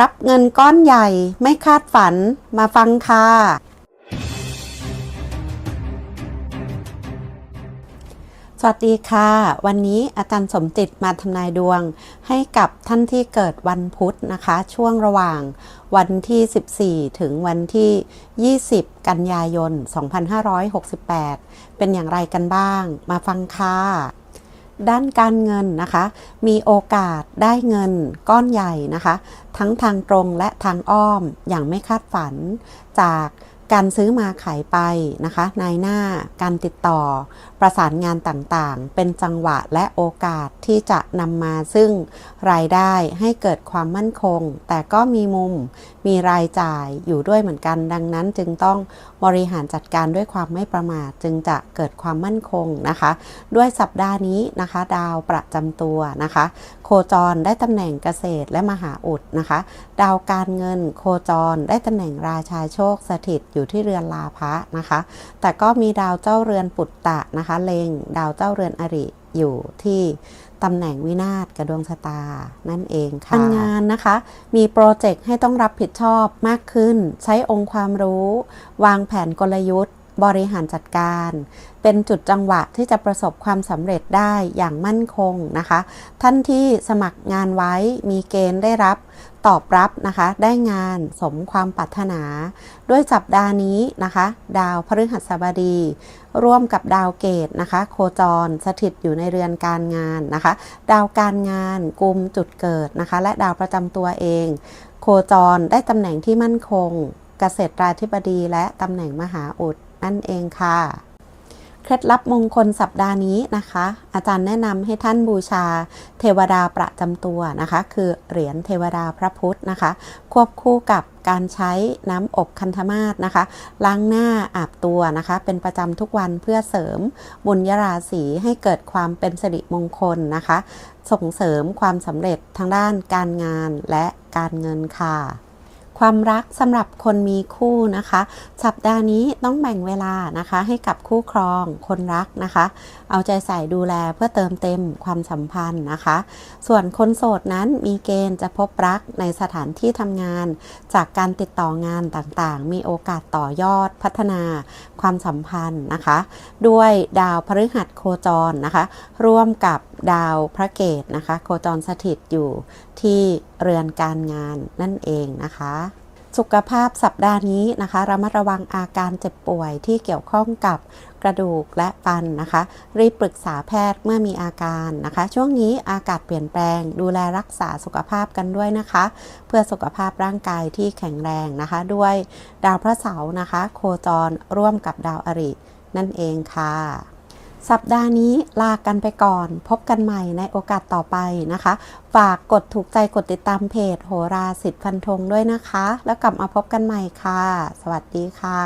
รับเงินก้อนใหญ่ไม่คาดฝันมาฟังค่ะ สวัสดีค่ะ วันนี้อาจารย์สมจิตมาทำนายดวง ให้กับท่านที่เกิดวันพุธนะคะ ช่วงระหว่างวันที่ 14 ถึงวันที่ 20 กันยายน 2568 เป็นอย่างไรกันบ้าง มาฟังค่ะ ด้านการเงินนะคะ มีโอกาสได้เงินก้อนใหญ่นะคะ ทั้งทางตรงและทางอ้อมอย่างไม่คาดฝันจาก การซื้อมาขายไปนะคะนายหน้าการติดต่อ ประสานงานต่างๆ เป็นจังหวะและโอกาสที่จะนำมาซึ่งรายได้ให้เกิดความมั่นคง แต่ก็มีมุมมีรายจ่ายอยู่ด้วยเหมือนกัน ดังนั้นจึงต้องบริหารจัดการด้วยความไม่ประมาทจึงจะเกิดความมั่นคงนะคะ ด้วยสัปดาห์นี้นะคะ ดาวประจำตัวนะคะ โคจรได้ตำแหน่งเกษตรและมหาอุดนะคะ ดาวการเงินโคจรได้ตำแหน่งราชาโชคสถิตอยู่ที่เรือนลาภะนะคะ แต่ก็มีดาวเจ้าเรือนปุตตะนะคะเลงดาวเจ้าเรือนอริอยู่ที่ตำแหน่งวินาศกับดวงชะตา นั่นเองค่ะการงานนะคะ มีโปรเจกต์ให้ต้องรับผิดชอบมากขึ้น ใช้องค์ความรู้ วางแผนกลยุทธ์ บริหารจัดการ เป็นจุดจังหวะที่จะประสบความสำเร็จได้อย่างมั่นคงนะคะ ท่านที่สมัครงานไว้มีเกณฑ์ได้รับตอบรับนะคะ ได้งานสมความปรารถนา ด้วยสัปดาห์นี้นะคะ ดาวพฤหัสบดี ร่วมกับดาวเกตนะคะ โคจรสถิตอยู่ในเรือนการงานนะคะ ดาวการงานกลุ่มจุดเกิดนะคะ และดาวประจำตัวเอง โคจรได้ตำแหน่งที่มั่นคง เกษตราธิบดีและตำแหน่งมหาอุด นั่นเองค่ะ เคล็ดลับมงคลสัปดาห์นี้นะคะ อาจารย์แนะนำให้ท่านบูชาเทวดาประจำตัวนะคะ คือเหรียญเทวดาพระพุทธนะคะ ควบคู่กับการใช้น้ำอบคันธมาศนะคะ ล้างหน้าอาบตัวนะคะ เป็นประจำทุกวันเพื่อเสริมบุญยราศีให้เกิดความเป็นสิริมงคลนะคะ ส่งเสริมความสำเร็จทางด้านการงานและการเงินค่ะ ความรักสำหรับคนมีคู่นะคะ สัปดาห์นี้ต้องแบ่งเวลานะคะ ให้กับคู่ครองคนรักนะคะ เอาใจใส่ดูแลเพื่อเติมเต็มความสัมพันธ์นะคะ ส่วนคนโสดนั้นมีเกณฑ์จะพบรักในสถานที่ทำงาน จากการติดต่องานต่างๆ มีโอกาสต่อยอดพัฒนาความสัมพันธ์นะคะ ด้วยดาวพฤหัสโคจรนะคะ ร่วมกับ ดาวพระเกตนะคะโคจรสถิตอยู่ที่เรือนการงานนั่นเองนะคะ สุขภาพสัปดาห์นี้นะคะระมัดระวังอาการเจ็บป่วยที่เกี่ยวข้องกับกระดูกและฟันนะคะ รีบปรึกษาแพทย์เมื่อมีอาการนะคะ ช่วงนี้อากาศเปลี่ยนแปลง ดูแลรักษาสุขภาพกันด้วยนะคะ เพื่อสุขภาพร่างกายที่แข็งแรงนะคะ ด้วยดาวพระเสาร์นะคะ โคจรร่วมกับดาวอรินั่นเองค่ะ สัปดาห์นี้ลากันไปก่อน พบกันใหม่ในโอกาสต่อไปนะคะ ฝากกดถูกใจกดติดตามเพจ โหราสิทธิ์ฟันธงด้วยนะคะ แล้วกลับมาพบกันใหม่ค่ะ สวัสดีค่ะ